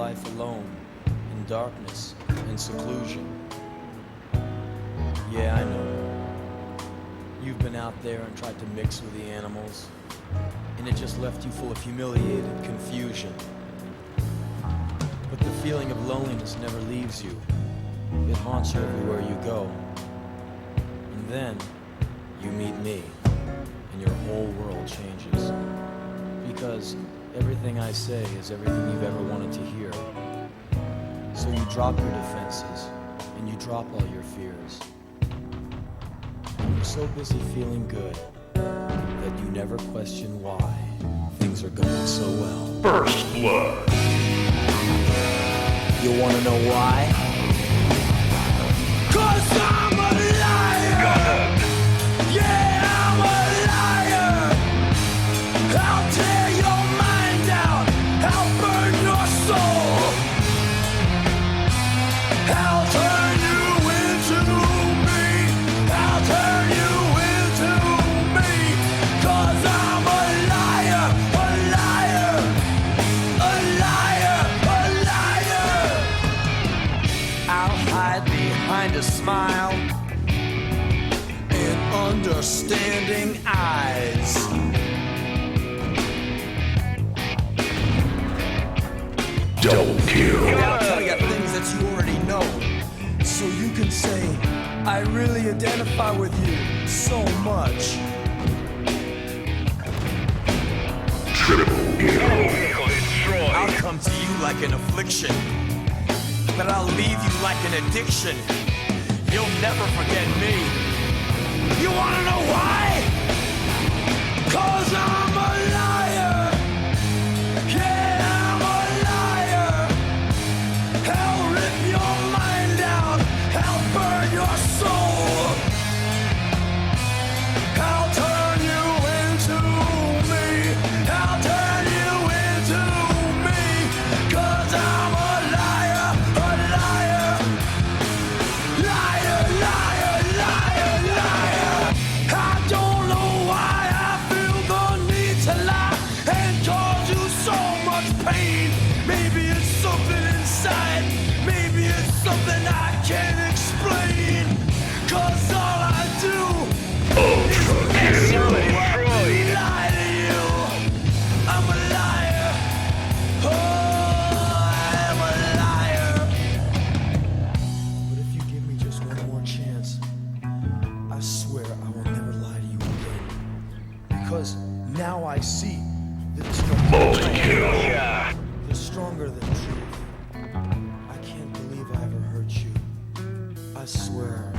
life alone, in darkness and seclusion. Yeah, I know. You've been out there and tried to mix with the animals, and it just left you full of humiliated confusion. But the feeling of loneliness never leaves you. It haunts you everywhere you go. And then you meet me, and your whole world changes. Because everything I say is everything you've ever wanted to hear. So you drop your defenses, and you drop all your fears. And you're so busy feeling good that you never question why things are going so well. First Blood. You wanna know why? Behind a smile and understanding eyes. Double kill. I'll tell you things that you already know. So you can say, I really identify with you so much. Triple kill. I'll come to you like an affliction, but I'll leave you like an addiction. You'll never forget me. You wanna know why? Cause I'm Because now I see that Multi-kill. destructive is stronger than truth. I can't believe I ever hurt you. I swear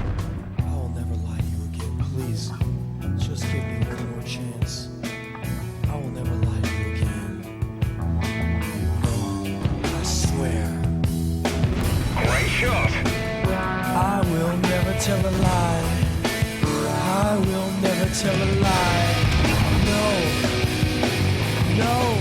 I will never lie to you again. Please, just give me one more chance. I will never lie to you again. No, I swear. Great shot. I will never tell a lie. I will never tell a lie. No. No.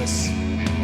promise.